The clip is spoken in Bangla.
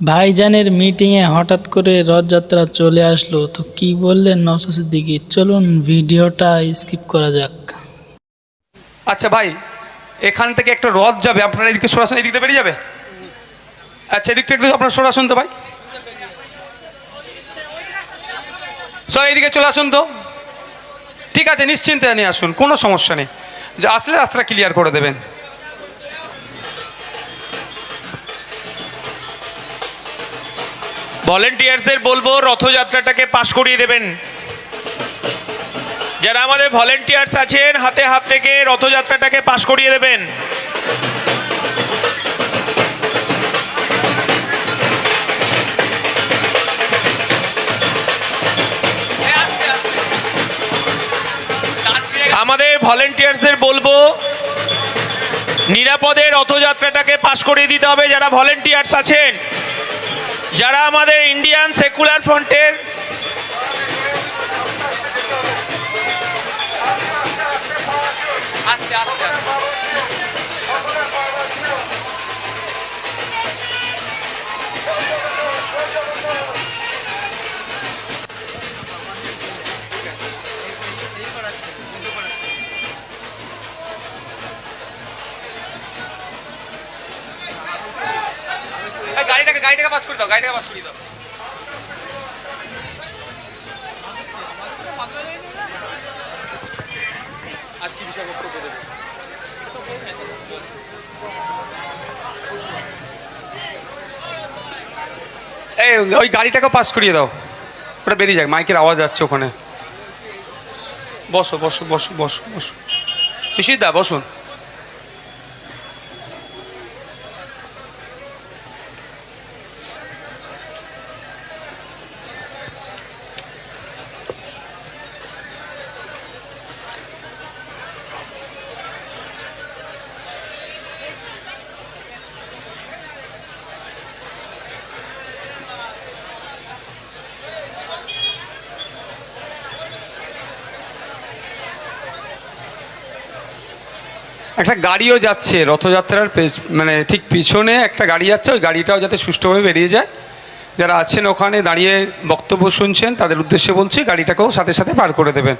ভাইজানের মিটিংয়ে হঠাৎ করে রথযাত্রা চলে আসলো, তো কি বললেন নওশাদ সিদ্দিকী? চলুন ভিডিওটা স্কিপ করা যাক। আচ্ছা ভাই, এখান থেকে একটা রথ যাবে, আপনারা এদিকে সরাসরি এদিকে বেরিয়ে যাবে? আচ্ছা এদিকটা একটু আপনার সরাসুন তো ভাই। সব এদিকে চলে আসুন তো। ঠিক আছে, নিশ্চিন্তে নিয়ে আসুন, কোনো সমস্যা নেই। আসলে রাস্তাটা ক্লিয়ার করে দেবেন। ভলেন্টিয়ার্সদের বলব, রথযাত্রাটাকে পাশ করিয়ে দেবেন। যারা আমাদের ভলেন্টিয়ার্স আছেন, হাতে হাত রেখে রথযাত্রাটাকে পাশ করিয়ে দেবেন। আমাদের ভলেন্টিয়ার্সদের বলব, নিরাপদে রথযাত্রাটাকে পাশ করিয়ে দিতে হবে। যারা ভলেন্টিয়ার্স আছেন যারা আমাদের ইন্ডিয়ান সেকুলার ফ্রন্টের গাড়িটাকে গাড়িটাকে পাস করে দাও, গাড়িটাকে পাস করে দাও। আর কি বিষয় বক্তব্য এই, ওই গাড়িটাকে পাস করিয়ে দাও। ওটা বেরিয়ে যাক, মাইকের আওয়াজ যাচ্ছে ওখানে। বসো বসো বসো বসো বসো। দা, বসুন। একটা গাড়িও যাচ্ছে, রথযাত্রার মানে ঠিক পিছনে একটা গাড়ি যাচ্ছে, ওই গাড়িটাও যাতে সুষ্ঠুভাবে বেরিয়ে যায়। যারা আছেন ওখানে দাঁড়িয়ে বক্তব্য শুনছেন, তাদের উদ্দেশ্যে বলছি গাড়িটাকেও সাথে সাথে পার করে দেবেন।